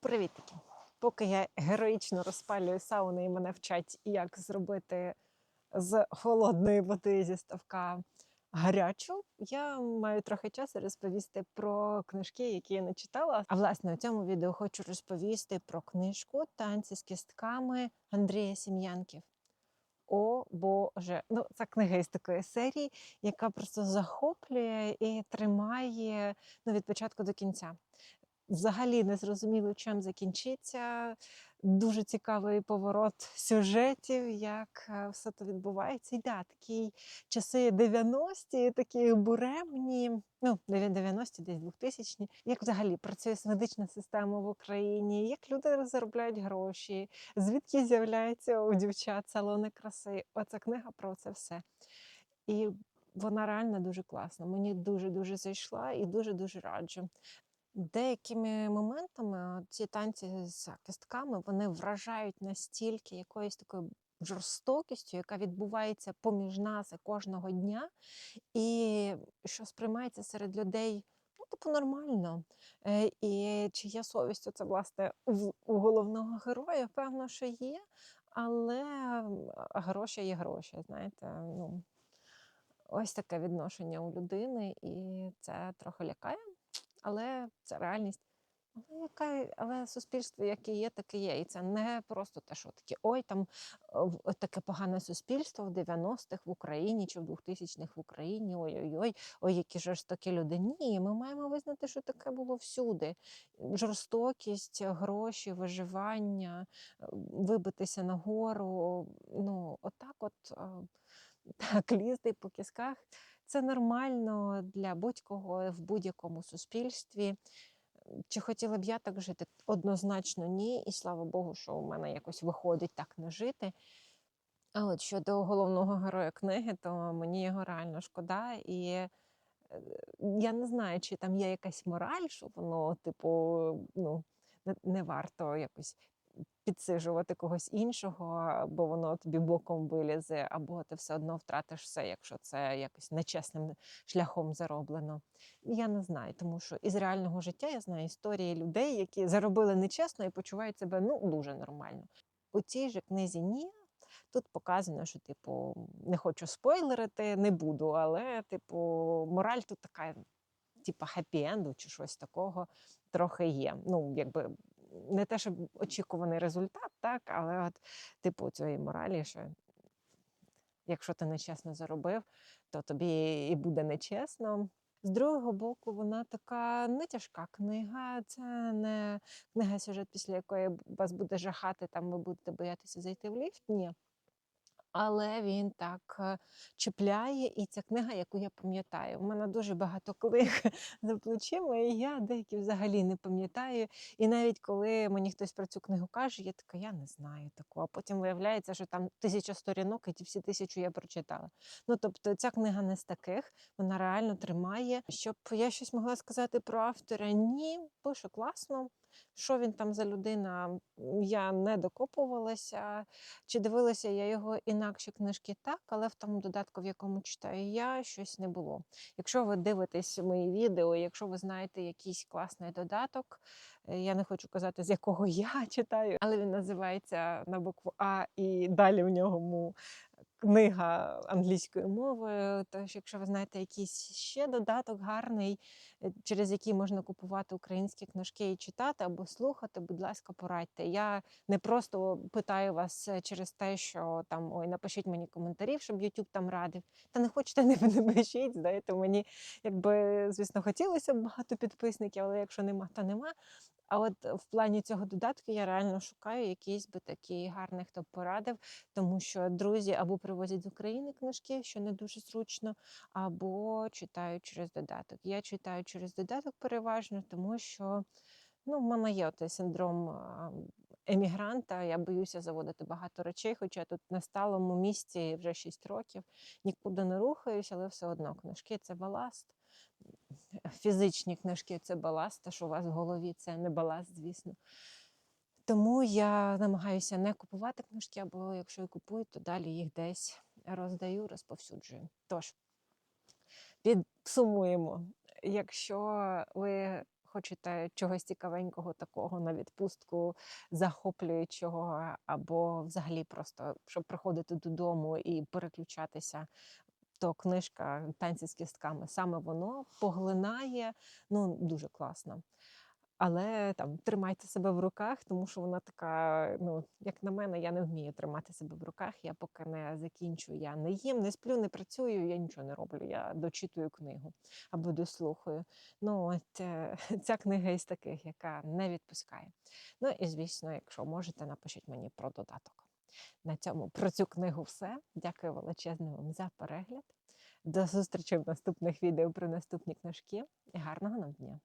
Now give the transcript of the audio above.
Привітки! Поки я героїчно розпалюю сауну і мене вчать, як зробити з холодної води зі ставка гарячу, я маю трохи часу розповісти про книжки, які я не читала. А власне у цьому відео хочу розповісти про книжку Танці з кістками Андрія Сім'янків. О Боже, ну це книга із такої серії, яка просто захоплює і тримає ну, від початку до кінця. Взагалі не зрозуміло, чим закінчиться. Дуже цікавий поворот сюжетів, як е, все це відбувається. І да, такі часи 90-ті, такі буремні, ну, 90-ті, десь 2000-ні. Як взагалі працює медична система в Україні, як люди заробляють гроші, звідки з'являються у дівчат салони краси. Оця книга про це все. І вона реально дуже класна. Мені дуже-дуже зайшла і дуже-дуже раджу. Деякими моментами ці танці з кистками вони вражають настільки якоюсь такою жорстокістю, яка відбувається поміж нас кожного дня, і що сприймається серед людей. Ну, типу, нормально. Е, І чи є совість це власне у головного героя? Певно, що є, але гроші є гроші. Знаєте, ну ось таке відношення у людини, і це трохи лякає але це реальність. Але яка, але суспільство, яке є, таке є. І це не просто те, що таке ой, там е, таке погане суспільство в 90-х в Україні чи в 2000-х в Україні. Ой-ой-ой, ой, які жорстокі люди. Ні, ми маємо визнати, що таке було всюди. Жорстокість, гроші, виживання, е, вибитися нагору. Ну, отак, от е, так, лізти по кісках. Це нормально для будь-кого в будь-якому суспільстві. Чи хотіла б я так жити? Однозначно ні. І слава Богу, що у мене якось виходить так не жити. А от щодо головного героя книги, то мені його реально шкода. І е, я не знаю, чи там є якась мораль, що воно, типу, ну, не, не варто якось підсижувати когось іншого, бо воно тобі боком вилізе, або ти все одно втратиш все, якщо це якось нечесним шляхом зароблено. Я не знаю, тому що із реального життя я знаю історії людей, які заробили нечесно і почувають себе ну дуже нормально. У цій же книзі ні. Тут показано, що типу не хочу спойлерити, не буду, але типу мораль тут така, типу хеппі-енду чи щось такого трохи є. Ну, якби не те, щоб очікуваний результат, так, але от, типу, цієї моралі, що якщо ти нечесно заробив, то тобі і буде нечесно. З другого боку, вона така не тяжка книга. Це не книга сюжет, після якої вас буде жахати, там ви будете боятися зайти в ліфт. Ні. Але він так е, чіпляє, і ця книга, яку я пам'ятаю. У мене дуже багато книг за плечима, і я деякі взагалі не пам'ятаю. І навіть коли мені хтось про цю книгу каже, я така, я не знаю такого. А потім виявляється, що там тисяча сторінок, і ті всі тисячу я прочитала. Ну тобто, ця книга не з таких, вона реально тримає. Щоб я щось могла сказати про автора, ні, пише класно. Що він там за людина, я не докопувалася. Чи дивилася я його інакші книжки? Так, але в тому додатку, в якому читаю я, щось не було. Якщо ви дивитесь мої відео, якщо ви знаєте якийсь класний додаток, е, я не хочу казати, з якого я читаю, але він називається на букву А, і далі в ньому книга англійською мовою. Тож, якщо ви знаєте якийсь ще додаток гарний, е, через який можна купувати українські книжки і читати або слухати, будь ласка, порадьте. Я не просто питаю вас е, через те, що там ой, напишіть мені коментарів, щоб YouTube там радив. Та не хочете, не, не пишіть. Знаєте, мені якби звісно хотілося б багато підписників, але якщо нема, то нема. А от в плані цього додатку я реально шукаю якийсь би такий гарний, хто порадив, тому що друзі або привозять з України книжки, що не дуже зручно, або читають через додаток. Я читаю через додаток переважно, тому що ну, в мене є той синдром емігранта. Я боюся заводити багато речей, хоча тут на сталому місці вже 6 років нікуди не рухаюсь, але все одно книжки це баласт. Фізичні книжки це баласт, те, що у вас в голові це не баласт, звісно. Тому я намагаюся не купувати книжки, або якщо і купую, то далі їх десь роздаю, розповсюджую. Тож, підсумуємо, якщо ви хочете чогось цікавенького такого на відпустку, захоплюючого, або взагалі просто щоб приходити додому і переключатися, то книжка Танці з кістками саме воно поглинає ну дуже класно. Але там тримайте себе в руках, тому що вона така, ну, як на мене, я не вмію тримати себе в руках. Я поки не закінчу, я не їм, не сплю, не працюю, я нічого не роблю. Я дочитую книгу або дослухаю. Ну, от е, ця книга із таких, яка не відпускає. Ну і звісно, якщо можете, напишіть мені про додаток. На цьому про цю книгу все. Дякую величезне вам за перегляд. До зустрічі в наступних відео про наступні книжки і гарного нам дня!